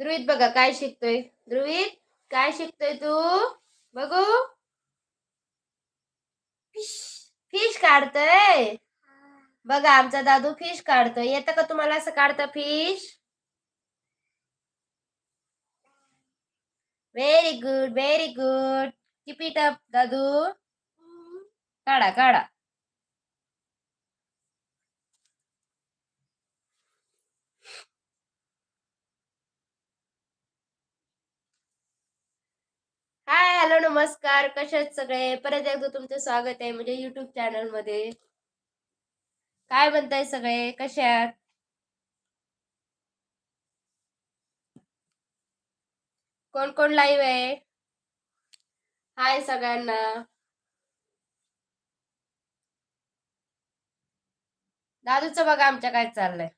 ध्रुवीत बघा काय शिकतोय? ध्रुवीत काय शिकतोय तू? बघू. फिश काढतोय. बघा आमचा दादू फिश काढतोय. येतं का तुम्हाला असं काढतं fish? Very good very good keep it up दादू. काढा काढा. हाय हॅलो नमस्कार. कसे सगळे? परत एकदा तुमचं स्वागत आहे म्हणजे युट्यूब चॅनलमध्ये. काय म्हणताय सगळे? कसे आहात? कोण कोण लाईव्ह आहे? हाय सगळ्यांना. दादूचं बघा आमच्या काय चाललंय.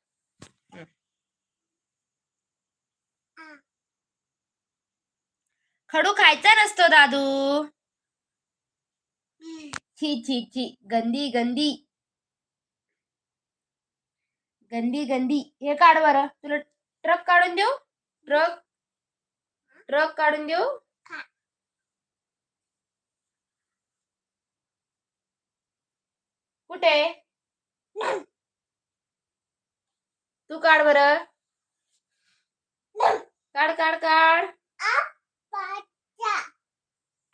खडू खायचा नसतो दादू. छी छी छी. गंदी गंदी. गंदी गंदी. हे काढ बरं. तुला ट्रक काढून देऊ? ट्रक? ट्रक काढून देऊ? कुठे? तू काढ बरं. काढ काढ काढ.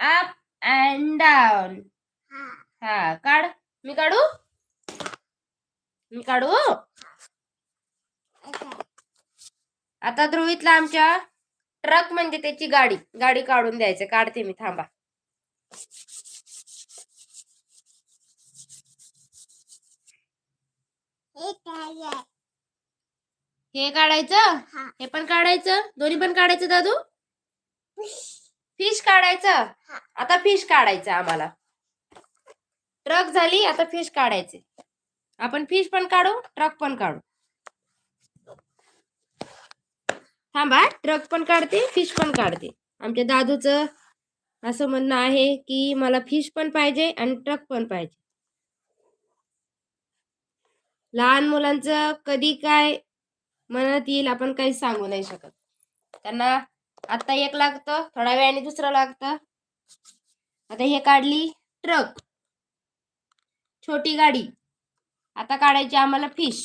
अप अँड डाऊन हा. काढ. मी काढू? मी काढू? आता ध्रुवीतला आमच्या ट्रक म्हणजे त्याची गाडी. गाडी काढून द्यायचं. काढते मी. थांबा. हे काढायचं? हे पण काढायचं? दोन्ही पण काढायचं दादू? फिश काढायचं? आता फिश काढायचं आम्हाला. ट्रक झाली आता फिश काढायचे. आपण फिश पण काढू ट्रक पण काढू. थांबा ट्रक पण काढते फिश पण काढते. आमच्या दादूचं असं म्हणणं आहे की मला फिश पण पाहिजे आणि ट्रक पण पाहिजे. लहान मुलांचं कधी काय मनात येईल आपण काही सांगू नाही शकत. त्यांना आता एक लागतं थोड्या वेळाने दुसरं लागतं. आता हे काढली ट्रक. छोटी गाडी. आता काढायची आम्हाला फिश.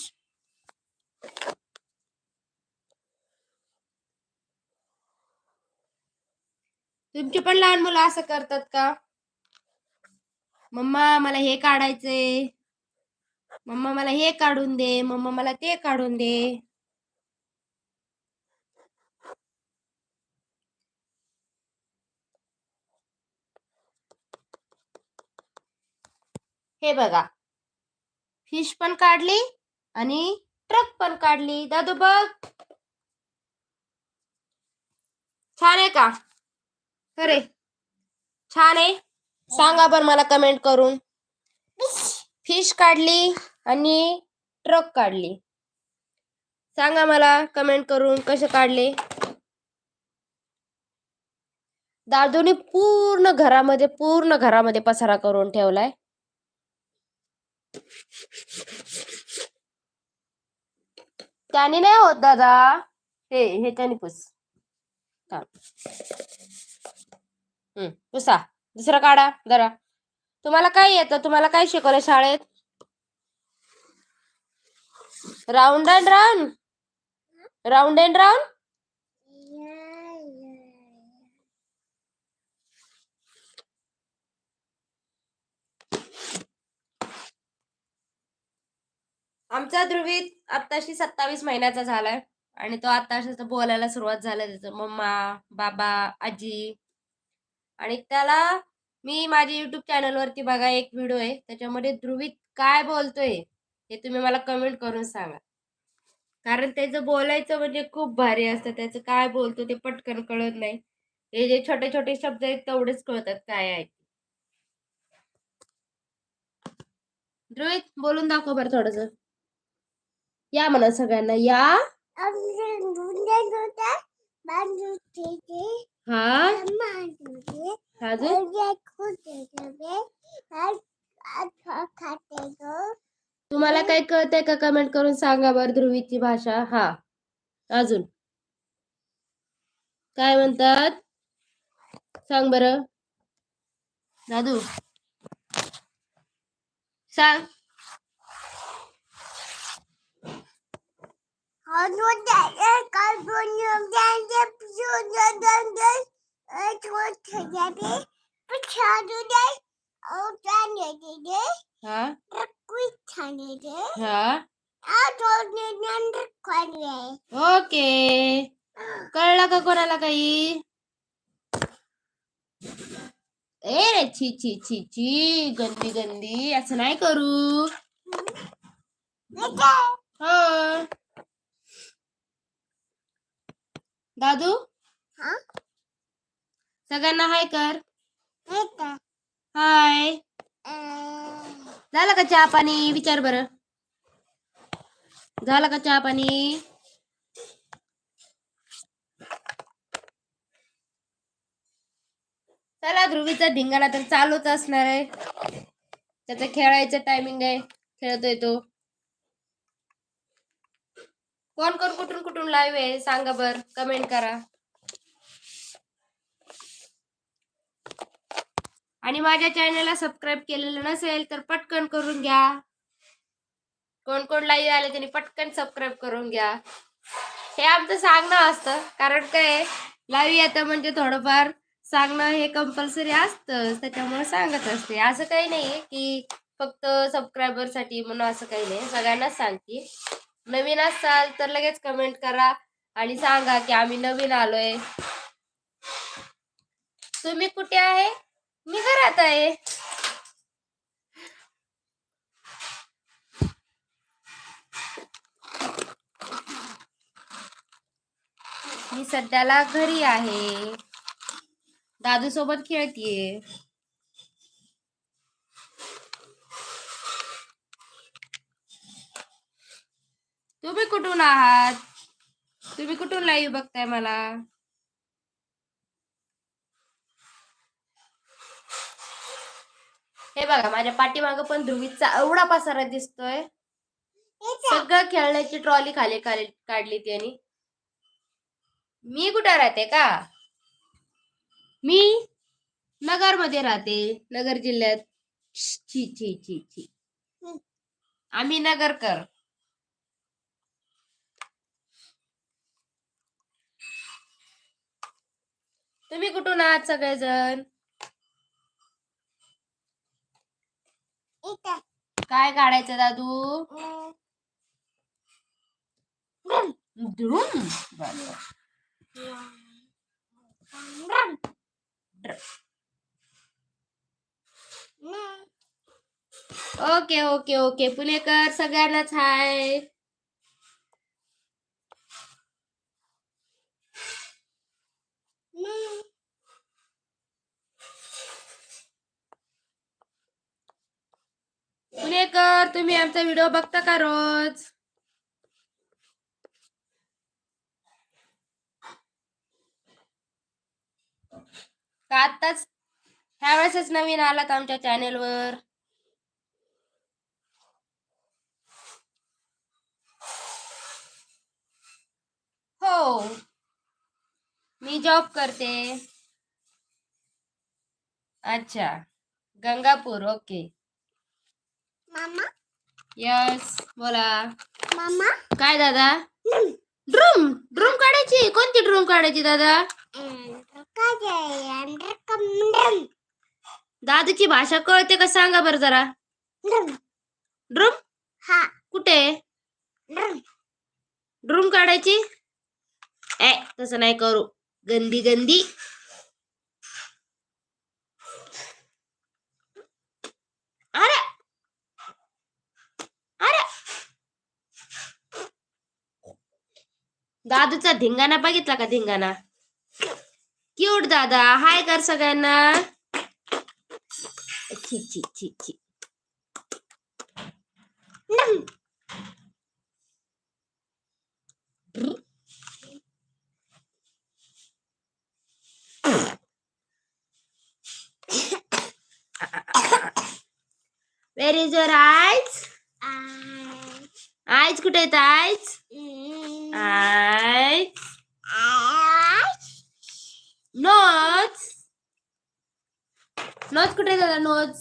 तुमची पण लहान मुलं असं करतात का? मम्मा मला हे काढायचंय. मम्मा मला हे काढून दे. मम्मा मला ते काढून दे. हे बघा. फिश पण काढली आणि ट्रक पण काढली. दादू बघ. छान आहे का? खरे छान आहे. सांगा बरं मला कमेंट करून. फिश काढली आणि ट्रक काढली. सांगा मला कमेंट करून कसे काढले? दादूने पूर्ण घरामध्ये पूर्ण घरामध्ये पसारा करून ठेवलाय. त्याने नाही होत दादा. हे हे त्याने पुस. हम्म पुसा. दुसरा काढा जरा. तुम्हाला काय येतं? तुम्हाला काय शिकवलं शाळेत? Round and round round and round आमचा ध्रुवीत आत्ताशी सत्तावीस महिन्याचा झालाय. आणि तो आत्ताशी बोलायला सुरुवात झाली त्याचं मम्मा बाबा आजी. आणि त्याला मी माझ्या युट्यूब चॅनलवरती बघा एक व्हिडिओ आहे. त्याच्यामध्ये ध्रुवीत काय बोलतोय हे तुम्ही मला कमेंट करून सांगा. कारण त्याचं बोलायचं म्हणजे खूप भारी असतं. त्याचं काय बोलतो ते पटकन कळत नाही. हे जे छोटे छोटे शब्द आहेत तेवढेच कळतात काय आहे ध्रुवीत बोलून दाखव बरं थोडस. या म्हणा सगळ्यांना या. हा. अजून तुम्हाला काही कळतंय का कमेंट करून सांगा बरं ध्रुवीची भाषा? हा. अजून. काय म्हणतात? सांग बर. दादू. सांग. हा हा ओके कळलं का कोणाला काही ए रे छी छी छी छी गंदी गंदी असं नाही करू हो दादू? सगळ्यांना हाय कर. हाय झालं का चहा पाणी? विचार बर. झालं का चहा पाणी? चला ध्रुवीचा धिंगाणा तर चालूच असणार आहे. त्याचं खेळायचं टायमिंग आहे. खेळतोय तो. कोण कोण कुठून कुठून लाईव्ह आहे? सांगा बर. कमेंट करा. आणि माझ्या चॅनलला सबस्क्राईब केलेलं नसेल तर पटकन करून घ्या. कोण कोण लाईव्ह आले त्यांनी पटकन सबस्क्राईब करून घ्या. हे आमचं सांगणं असतं. कारण काय लाईव्ह येतं म्हणजे थोडंफार सांगणं हे कंपल्सरी असतं. त्याच्यामुळे सांगत असते. असं काही नाही की फक्त सबस्क्रायबरसाठी म्हणून असं काही नाही. सगळ्यांनाच सांगते. नवीन असाल तर लगेच कमेंट करा आणि सांगा की आम्ही नवीन आलोय. तुम्ही कुठे आहे? मी घरात आहे. मी सध्याला घरी आहे. दादू सोबत खेळतीये. तुम्ही कुठून आहात? तुम्ही कुठून लाईव्ह बघताय मला? हे बघा माझ्या पाठीमागं पण ध्रुवीचा एवढा पसारा दिसतोय. सगळं खेळण्याची ट्रॉली खाली खाली काढली त्यांनी मी कुठे राहते का? मी नगरमध्ये राहते नगर जिल्ह्यात. छी छी छी छी आम्ही नगरकर. तुम्ही कुठून आहात सगळेजण? काय काढायचं दादू. Okay okay okay. पुणेकर सगळ्यांनाच हाय पुणेकर तुम्ही आमचा व्हिडिओ बघता का रोज? का ह्या वेळेसच नवीन आलात आमच्या चॅनेलवर हो. मी जॉब करते. अच्छा. गंगापूर ओके मामा? यस बोला. मामा? काय दादा? ड्रूम ड्रूम काढायची. कोणती ड्रूम काढायची दादा? दादूची भाषा कळते का सांगा बरं जरा? ड्रूम हा. कुठे? ड्रूम काढायची? ए तसं नाही करू. गंदी गंदी. दादूचा धिंगाणा बघितला का धिंगाणा? क्यूट दादा. हाय कर सगळ्यांना. छी छी छी छी. Where is your eyes eyes कुठे आहेत? आईज नोज नोज कुठे गेला? नोज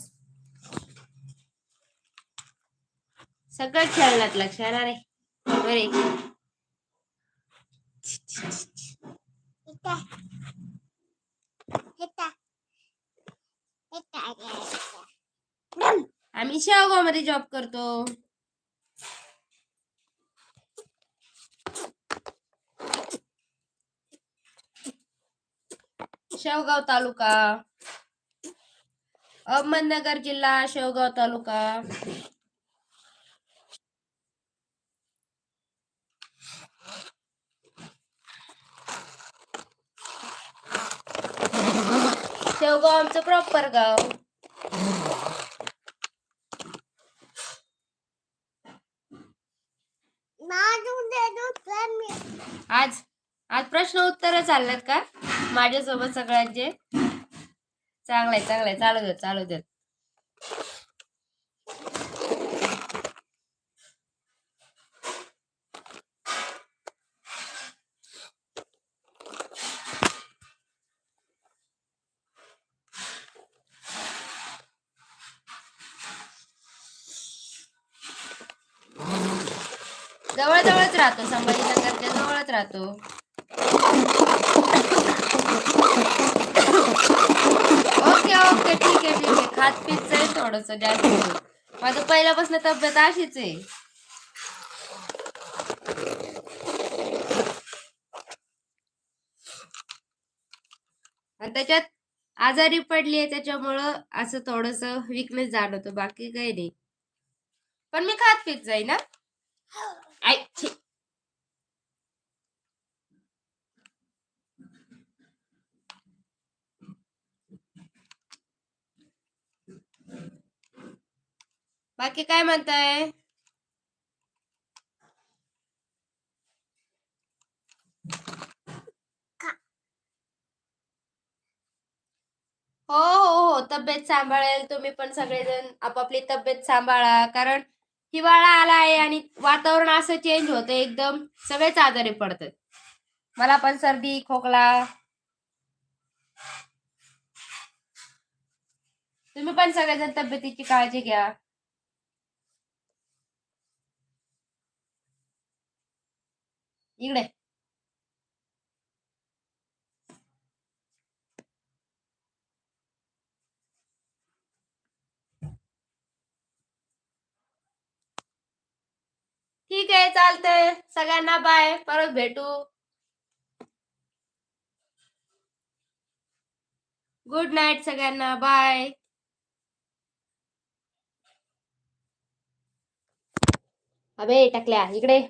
सगळं खेळण्यात लक्ष आहे ना रे? बरे. आम्ही शेवगावमध्ये जॉब करतो. शेवगाव तालुका. अहमदनगर जिल्हा शेवगाव तालुका. शेवगाव आमचं प्रॉपर गाव. आज आज प्रश्न उत्तर चाललेत का? माझ्यासोबत सगळ्यांचे. चांगलंय चांगलंय. चालू देत चालू देत जवळ जवळच राहतो संभाजीनगरच्या जवळच राहतो ओके ओके ठीक हात ठीक आहे थोडस जास्त माझं पहिल्यापासून तब्येत अशीच आहे. आणि त्याच्यात आजारी पडली आहे त्याच्यामुळं असं थोडस विकनेस जाणवतो. बाकी काही नाही. पण मी खात पीत जाई ना आय बाकी काय म्हणताय? हो हो हो तब्येत सांभाळेल. तुम्ही पण सगळेजण आपापली तब्येत सांभाळा. कारण हिवाळा आला आहे आणि वातावरण असं चेंज होतं एकदम. सगळेच आजारी पडतात. मला पण सर्दी खोकला. तुम्ही पण सगळेजण तब्येतीची काळजी घ्या. इकडे. ठीक आहे चालतंय. सगळ्यांना बाय परत भेटू. गुड नाईट सगळ्यांना. बाय अबे टाकल्या. इकडे.